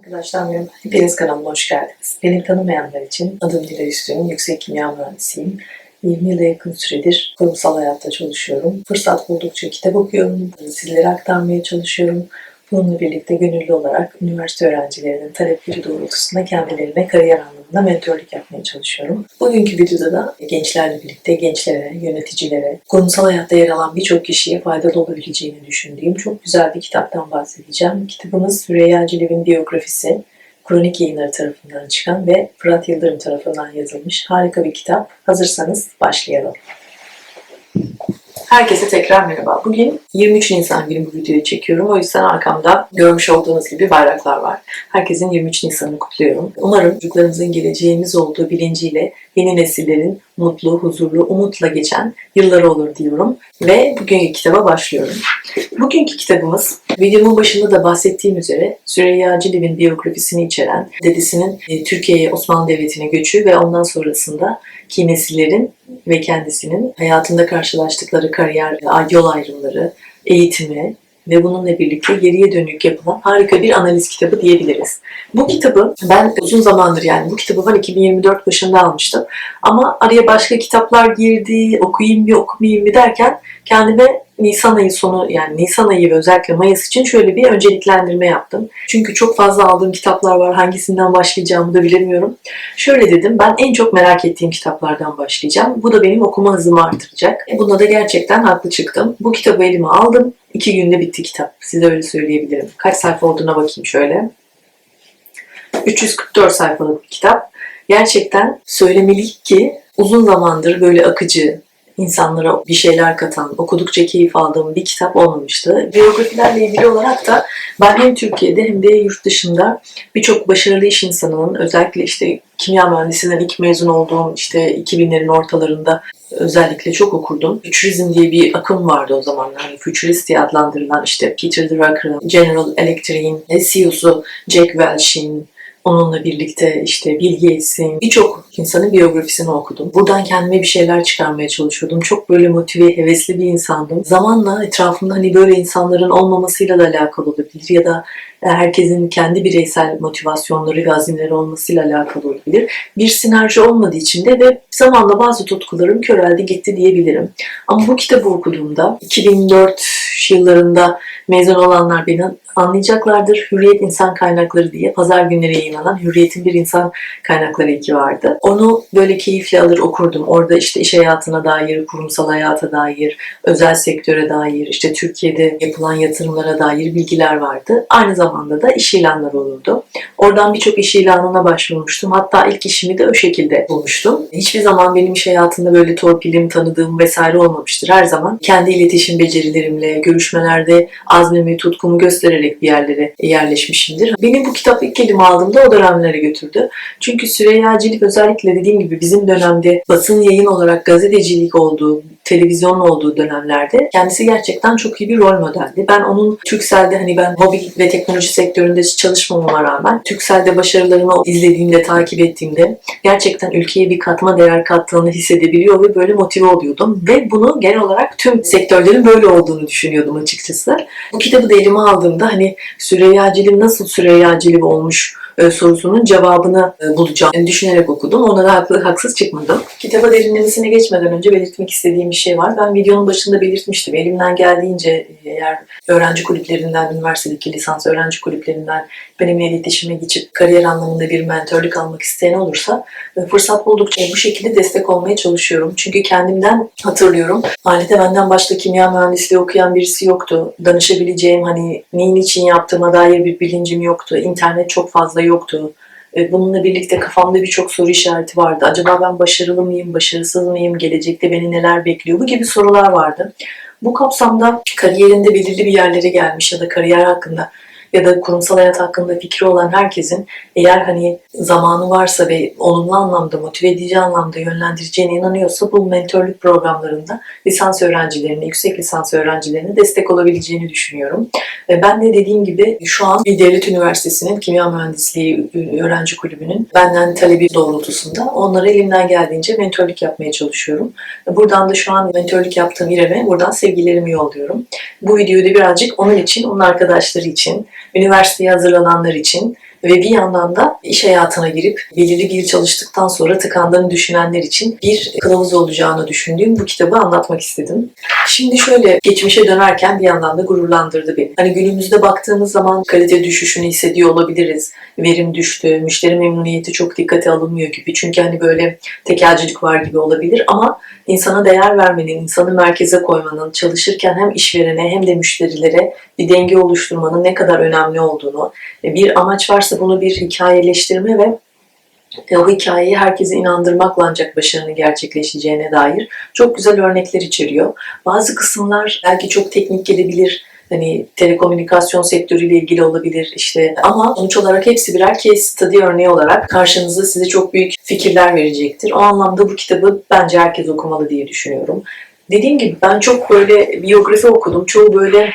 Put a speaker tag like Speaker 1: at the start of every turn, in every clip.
Speaker 1: Arkadaşlar merhaba. Hepiniz kanalıma hoş geldiniz. Beni tanımayanlar için adım Dilay Üstün, yüksek kimya mühendisiyim. 20 yıla yakın süredir kurumsal hayatta çalışıyorum. Fırsat buldukça kitap okuyorum, sizlere aktarmaya çalışıyorum. Bununla birlikte gönüllü olarak üniversite öğrencilerinin talepleri doğrultusunda kendilerine kariyer anlamında mentorluk yapmaya çalışıyorum. Bugünkü videoda da gençlerle birlikte gençlere, yöneticilere, kurumsal hayatta yer alan birçok kişiye faydalı olabileceğini düşündüğüm çok güzel bir kitaptan bahsedeceğim. Kitabımız Süreyya Cilev'in biyografisi. Kronik Yayınları tarafından çıkan ve Fırat Yıldırım tarafından yazılmış harika bir kitap. Hazırsanız başlayalım. Herkese tekrar merhaba. Bugün 23 Nisan günü bu videoyu çekiyorum. O yüzden arkamda görmüş olduğunuz gibi bayraklar var. Herkesin 23 Nisan'ını kutluyorum. Umarım çocuklarımızın geleceğimiz olduğu bilinciyle yeni nesillerin mutlu, huzurlu, umutla geçen yılları olur diyorum. Ve bugünkü kitaba başlıyorum. Bugünkü kitabımız videomun başında da bahsettiğim üzere Süreyya Ciliv'in biyografisini içeren dedesinin e, Türkiye'ye Osmanlı Devleti'ne göçü ve ondan sonrasında ki nesillerin ve kendisinin hayatında karşılaştıkları kariyer, yol ayrımları, eğitimi ve bununla birlikte geriye dönük yapılan harika bir analiz kitabı diyebiliriz. Bu kitabı ben uzun zamandır yani bu kitabı ben 2024 başında almıştım. Ama araya başka kitaplar girdi, okuyayım mı okumayayım mı derken kendime Nisan ayı sonu yani Nisan ayı ve özellikle Mayıs için şöyle bir önceliklendirme yaptım. Çünkü çok fazla aldığım kitaplar var. Hangisinden başlayacağımı da bilemiyorum. Şöyle dedim ben en çok merak ettiğim kitaplardan başlayacağım. Bu da benim okuma hızımı artıracak. E, Bunda da gerçekten haklı çıktım. Bu kitabı elime aldım. İki günde bitti kitap. Size öyle söyleyebilirim. Kaç sayfa olduğuna bakayım şöyle. 344 sayfalık bir kitap. Gerçekten söylemeliyim ki uzun zamandır böyle akıcı, insanlara bir şeyler katan, okudukça keyif aldığım bir kitap olmamıştı. Biyografilerle ilgili olarak da ben hem Türkiye'de hem de yurt dışında birçok başarılı iş insanının özellikle işte kimya mühendisinden ilk mezun olduğum işte 2000'lerin ortalarında özellikle çok okurdum. Futurizm diye bir akım vardı o zamanlar. Yani futurist diye adlandırılan işte Peter Drucker'ın, General Electric'in CEO'su Jack Welch'in, Onunla birlikte işte Bill Gates'in birçok insanın biyografisini okudum. Buradan kendime bir şeyler çıkarmaya çalışıyordum. Çok böyle motive, hevesli bir insandım. Zamanla etrafımda hani böyle insanların olmamasıyla da alakalı olabilir ya da herkesin kendi bireysel motivasyonları ve azimleri olmasıyla alakalı olabilir. Bir sinerji olmadığı için de ve zamanla bazı tutkularım köreldi gitti diyebilirim. Ama bu kitabı okuduğumda 2004 yıllarında mezun olanlar beni anlayacaklardır. Hürriyet İnsan Kaynakları diye pazar günleri yayınlanan Hürriyet'in bir insan kaynakları iki vardı. Onu böyle keyifle alır okurdum. Orada işte iş hayatına dair, kurumsal hayata dair, özel sektöre dair, işte Türkiye'de yapılan yatırımlara dair bilgiler vardı. Aynı zamanda da iş ilanları olurdu. Oradan birçok iş ilanına başvurmuştum. Hatta ilk işimi de o şekilde bulmuştum. Hiçbir zaman benim iş hayatında böyle torpilim, tanıdığım vesaire olmamıştır. Her zaman kendi iletişim becerilerimle, görüşmelerde azmimi, tutkumu göstererek bir yerlere yerleşmişimdir. Benim bu kitap ilk elime aldığımda o dönemlere götürdü. Çünkü Süreyya Cilip özellikle dediğim gibi bizim dönemde basın yayın olarak gazetecilik olduğu, televizyon olduğu dönemlerde kendisi gerçekten çok iyi bir rol modeldi. Ben onun Türkcell'de hani ben mobil ve teknoloji sektöründe çalışmamama rağmen Türkcell'de başarılarını izlediğimde, takip ettiğimde gerçekten ülkeye bir katma değer kattığını hissedebiliyor ve böyle motive oluyordum. Ve bunu genel olarak tüm sektörlerin böyle olduğunu düşünüyordum açıkçası. Bu kitabı da elime aldığımda hani Süreyya Cilip nasıl Süreyya Cilip olmuş sorusunun cevabını e, bulacağım düşünerek okudum. Ona da haklı, haksız çıkmadım. Kitaba derinlemesine geçmeden önce belirtmek istediğim bir şey var. Ben videonun başında belirtmiştim. Elimden geldiğince e, eğer öğrenci kulüplerinden, üniversitedeki lisans öğrenci kulüplerinden benimle iletişime geçip kariyer anlamında bir mentörlük almak isteyen olursa fırsat buldukça bu şekilde destek olmaya çalışıyorum. Çünkü kendimden hatırlıyorum. Ailede benden başka kimya mühendisliği okuyan birisi yoktu. Danışabileceğim hani neyin için yaptığıma dair bir bilincim yoktu. İnternet çok fazla yoktu. Bununla birlikte kafamda birçok soru işareti vardı. Acaba ben başarılı mıyım, başarısız mıyım, gelecekte beni neler bekliyor? Bu gibi sorular vardı. Bu kapsamda kariyerinde belirli bir yerlere gelmiş ya da kariyer hakkında ya da kurumsal hayat hakkında fikri olan herkesin eğer hani zamanı varsa ve olumlu anlamda, motive edici anlamda yönlendireceğine inanıyorsa bu mentörlük programlarında lisans öğrencilerine, yüksek lisans öğrencilerine destek olabileceğini düşünüyorum. Ben de dediğim gibi şu an bir devlet üniversitesinin kimya mühendisliği öğrenci kulübünün benden talebi doğrultusunda onlara elimden geldiğince mentörlük yapmaya çalışıyorum. Buradan da şu an mentörlük yaptığım İrem'e buradan sevgilerimi yolluyorum. Bu videoyu da birazcık onun için, onun arkadaşları için, üniversiteye hazırlananlar için ve bir yandan da iş hayatına girip belirli yıl çalıştıktan sonra tıkandığını düşünenler için bir kılavuz olacağını düşündüğüm bu kitabı anlatmak istedim. Şimdi şöyle geçmişe dönerken bir yandan da gururlandırdı beni. Hani günümüzde baktığımız zaman kalite düşüşünü hissediyor olabiliriz. Verim düştü, müşteri memnuniyeti çok dikkate alınmıyor gibi. Çünkü hani böyle tekelcilik var gibi olabilir ama insana değer vermenin, insanı merkeze koymanın, çalışırken hem işverene hem de müşterilere bir denge oluşturmanın ne kadar önemli olduğunu, bir amaç varsa bunu bir hikayeleştirme ve e, o hikayeyi herkese inandırmakla ancak başarının gerçekleşeceğine dair çok güzel örnekler içeriyor. Bazı kısımlar belki çok teknik gelebilir, hani telekomünikasyon sektörüyle ilgili olabilir işte ama sonuç olarak hepsi birer case study örneği olarak karşınıza size çok büyük fikirler verecektir. O anlamda bu kitabı bence herkes okumalı diye düşünüyorum. Dediğim gibi ben çok böyle biyografi okudum. Çoğu böyle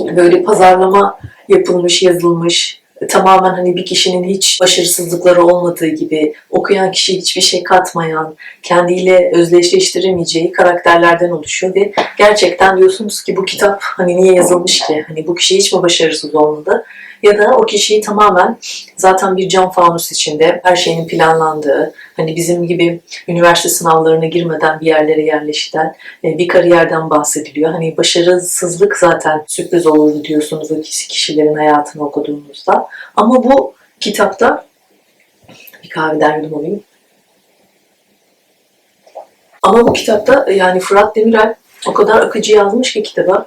Speaker 1: böyle pazarlama yapılmış, yazılmış, tamamen hani bir kişinin hiç başarısızlıkları olmadığı gibi okuyan kişi hiçbir şey katmayan, kendiyle özdeşleştiremeyeceği karakterlerden oluşuyor ve gerçekten diyorsunuz ki bu kitap hani niye yazılmış ki? Hani bu kişi hiç mi başarısız olmadı? Ya da o kişiyi tamamen zaten bir cam fanus içinde her şeyin planlandığı, hani bizim gibi üniversite sınavlarına girmeden bir yerlere yerleşilen e, bir kariyerden bahsediliyor. Hani başarısızlık zaten sürpriz olurdu diyorsunuz o kişi kişilerin hayatını okuduğunuzda. Ama bu kitapta bir kahve derdim olayım. Ama bu kitapta yani Fırat Demirel o kadar akıcı yazmış ki kitaba.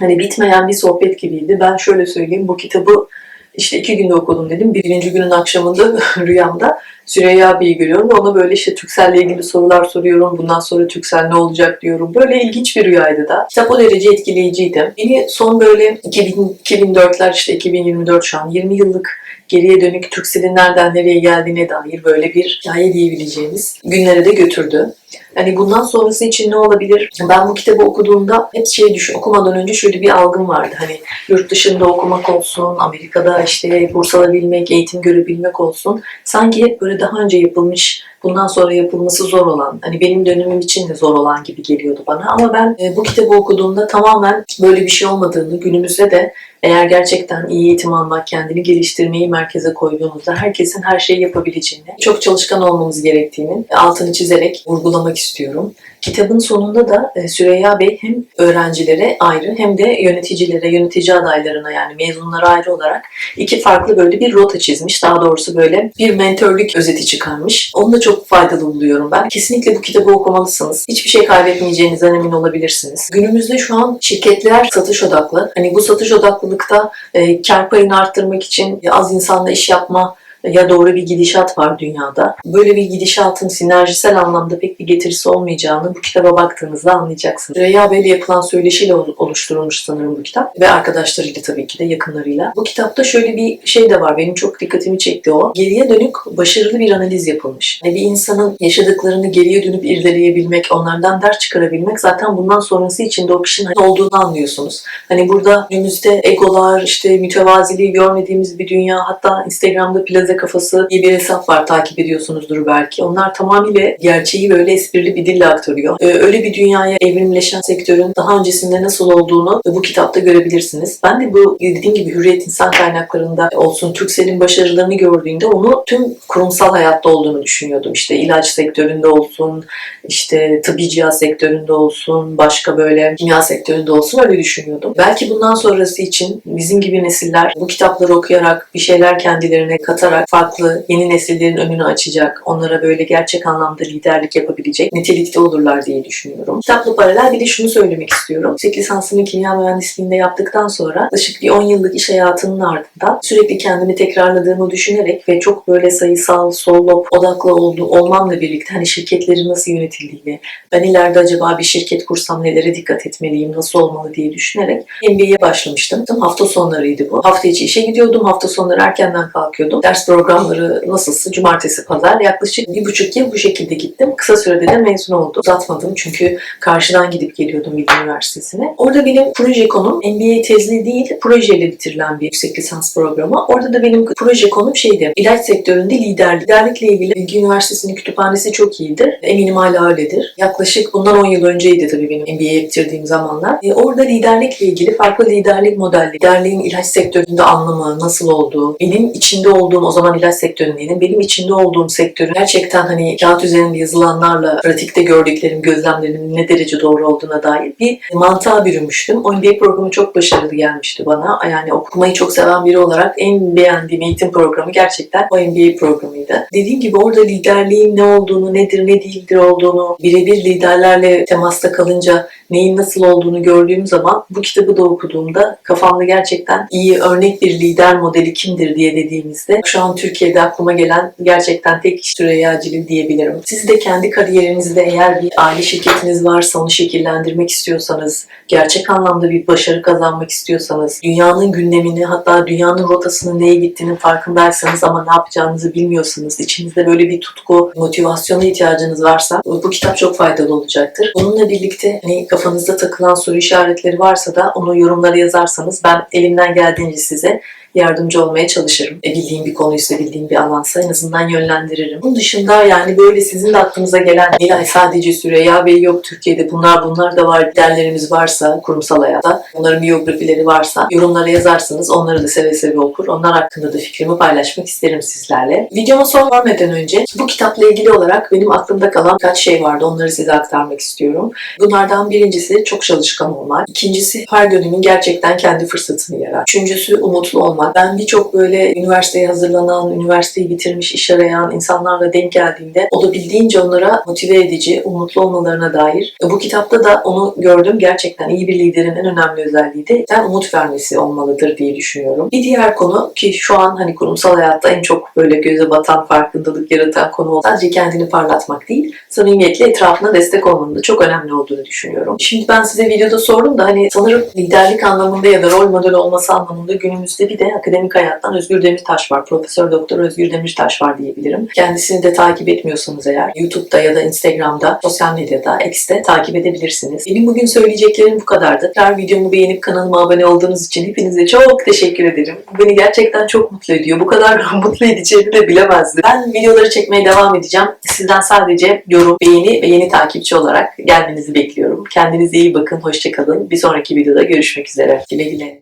Speaker 1: Hani bitmeyen bir sohbet gibiydi. Ben şöyle söyleyeyim bu kitabı işte iki günde okudum dedim. Birinci günün akşamında rüyamda Süreyya abiyi görüyorum ona böyle işte Türkcell'le ilgili sorular soruyorum. Bundan sonra Türksel ne olacak diyorum. Böyle ilginç bir rüyaydı da. Kitap o derece etkileyiciydi. Beni son böyle 2000, 2004'ler işte 2024 şu an 20 yıllık geriye dönük Türksel'in nereden nereye geldiğine dair böyle bir hikaye diyebileceğimiz günlere de götürdü. Hani bundan sonrası için ne olabilir? Ben bu kitabı okuduğumda hep şey düşün, okumadan önce şöyle bir algım vardı. Hani yurt dışında okumak olsun, Amerika'da işte burs alabilmek, eğitim görebilmek olsun. Sanki hep böyle daha önce yapılmış, bundan sonra yapılması zor olan, hani benim dönemim için de zor olan gibi geliyordu bana. Ama ben e, bu kitabı okuduğumda tamamen böyle bir şey olmadığını, günümüzde de eğer gerçekten iyi eğitim almak, kendini geliştirmeyi merkeze koyduğumuzda herkesin her şeyi yapabileceğini, çok çalışkan olmamız gerektiğini altını çizerek vurgulamak istiyorum. Kitabın sonunda da e, Süreyya Bey hem öğrencilere ayrı hem de yöneticilere, yönetici adaylarına yani mezunlara ayrı olarak iki farklı böyle bir rota çizmiş. Daha doğrusu böyle bir mentörlük özeti çıkarmış. Onu da çok faydalı buluyorum ben. Kesinlikle bu kitabı okumalısınız. Hiçbir şey kaybetmeyeceğinizden emin olabilirsiniz. Günümüzde şu an şirketler satış odaklı. Hani bu satış odaklılıkta e, kar payını arttırmak için az insanla iş yapma ya doğru bir gidişat var dünyada. Böyle bir gidişatın sinerjisel anlamda pek bir getirisi olmayacağını bu kitaba baktığınızda anlayacaksınız. Süreyya Bey'le yapılan söyleşiyle oluşturulmuş sanırım bu kitap ve arkadaşlarıyla tabii ki de yakınlarıyla. Bu kitapta şöyle bir şey de var. Benim çok dikkatimi çekti o. Geriye dönük başarılı bir analiz yapılmış. Yani bir insanın yaşadıklarını geriye dönüp irdeleyebilmek, onlardan ders çıkarabilmek zaten bundan sonrası için de o kişinin olduğunu anlıyorsunuz. Hani burada günümüzde egolar, işte mütevaziliği görmediğimiz bir dünya, hatta Instagram'da plaza kafası diye bir hesap var takip ediyorsunuzdur belki. Onlar tamamıyla gerçeği böyle esprili bir dille aktarıyor. Ee, öyle bir dünyaya evrimleşen sektörün daha öncesinde nasıl olduğunu bu kitapta görebilirsiniz. Ben de bu dediğim gibi Hürriyet insan kaynaklarında olsun Türksel'in başarılarını gördüğümde onu tüm kurumsal hayatta olduğunu düşünüyordum. İşte ilaç sektöründe olsun, işte tıbbi cihaz sektöründe olsun, başka böyle kimya sektöründe olsun öyle düşünüyordum. Belki bundan sonrası için bizim gibi nesiller bu kitapları okuyarak bir şeyler kendilerine katarak farklı yeni nesillerin önünü açacak, onlara böyle gerçek anlamda liderlik yapabilecek nitelikte olurlar diye düşünüyorum. Kitapla paralel bir de şunu söylemek istiyorum. Yüksek lisansımı kimya mühendisliğinde yaptıktan sonra yaklaşık bir 10 yıllık iş hayatının ardından sürekli kendimi tekrarladığımı düşünerek ve çok böyle sayısal, solop odaklı olduğu, olmamla birlikte hani şirketlerin nasıl yönetildiğini, ben ileride acaba bir şirket kursam nelere dikkat etmeliyim, nasıl olmalı diye düşünerek MBA'ye başlamıştım. Hafta sonlarıydı bu. Hafta içi işe gidiyordum, hafta sonları erkenden kalkıyordum. Ders programları nasılsa cumartesi pazar yaklaşık bir buçuk yıl bu şekilde gittim. Kısa sürede de mezun oldum. Uzatmadım çünkü karşıdan gidip geliyordum Bilgi Üniversitesi'ne. Orada benim proje konum MBA tezli değil projeyle bitirilen bir yüksek lisans programı. Orada da benim proje konum şeydi. ilaç sektöründe liderlik. Liderlikle ilgili Bilgi Üniversitesi'nin kütüphanesi çok iyidir. Eminim hala öyledir. Yaklaşık bundan 10 yıl önceydi tabii benim MBA'ye bitirdiğim zamanlar. E, orada liderlikle ilgili farklı liderlik modelleri, liderliğin ilaç sektöründe anlamı, nasıl olduğu, benim içinde olduğum o zaman ilaç sektöründeydim. Benim içinde olduğum sektörün gerçekten hani kağıt üzerinde yazılanlarla pratikte gördüklerim, gözlemlerimin ne derece doğru olduğuna dair bir mantığa bürünmüştüm. O MBA programı çok başarılı gelmişti bana. Yani okumayı çok seven biri olarak en beğendiğim eğitim programı gerçekten o MBA programıydı. Dediğim gibi orada liderliğin ne olduğunu, nedir, ne değildir olduğunu, birebir liderlerle temasta kalınca neyin nasıl olduğunu gördüğüm zaman bu kitabı da okuduğumda kafamda gerçekten iyi örnek bir lider modeli kimdir diye dediğimizde şu an Türkiye'de aklıma gelen gerçekten tek kişi Süreyya Cilil diyebilirim. Siz de kendi kariyerinizde eğer bir aile şirketiniz varsa onu şekillendirmek istiyorsanız, gerçek anlamda bir başarı kazanmak istiyorsanız, dünyanın gündemini hatta dünyanın rotasının neye gittiğinin farkındaysanız ama ne yapacağınızı bilmiyorsanız, içinizde böyle bir tutku, motivasyona ihtiyacınız varsa bu kitap çok faydalı olacaktır. Bununla birlikte hani kafanızda takılan soru işaretleri varsa da onu yorumlara yazarsanız ben elimden geldiğince size yardımcı olmaya çalışırım. E, bildiğim bir konuysa, bildiğim bir alansa en azından yönlendiririm. Bunun dışında yani böyle sizin de aklınıza gelen Nilay sadece Süreyya Bey yok Türkiye'de bunlar bunlar da var. Liderlerimiz varsa kurumsal hayatta, onların biyografileri varsa yorumlara yazarsanız onları da seve seve okur. Onlar hakkında da fikrimi paylaşmak isterim sizlerle. Videoma son vermeden önce bu kitapla ilgili olarak benim aklımda kalan birkaç şey vardı. Onları size aktarmak istiyorum. Bunlardan birincisi çok çalışkan olmak. İkincisi her dönemin gerçekten kendi fırsatını yarar. Üçüncüsü umutlu olmak. Ben birçok böyle üniversiteye hazırlanan, üniversiteyi bitirmiş, iş arayan insanlarla denk geldiğimde olabildiğince onlara motive edici, umutlu olmalarına dair. Bu kitapta da onu gördüm. Gerçekten iyi bir liderin en önemli özelliği de sen umut vermesi olmalıdır diye düşünüyorum. Bir diğer konu ki şu an hani kurumsal hayatta en çok böyle göze batan, farkındalık yaratan konu sadece kendini parlatmak değil, samimiyetle etrafına destek olmanın da çok önemli olduğunu düşünüyorum. Şimdi ben size videoda sordum da hani sanırım liderlik anlamında ya da rol model olması anlamında günümüzde bir de akademik hayattan Özgür Demirtaş var. Profesör Doktor Özgür Demirtaş var diyebilirim. Kendisini de takip etmiyorsanız eğer YouTube'da ya da Instagram'da, sosyal medyada, X'te takip edebilirsiniz. Benim bugün söyleyeceklerim bu kadardı. Her videomu beğenip kanalıma abone olduğunuz için hepinize çok teşekkür ederim. Beni gerçekten çok mutlu ediyor. Bu kadar mutlu edeceğini de bilemezdim. Ben videoları çekmeye devam edeceğim. Sizden sadece yorum, beğeni ve yeni takipçi olarak gelmenizi bekliyorum. Kendinize iyi bakın, hoşçakalın. Bir sonraki videoda görüşmek üzere. Güle güle.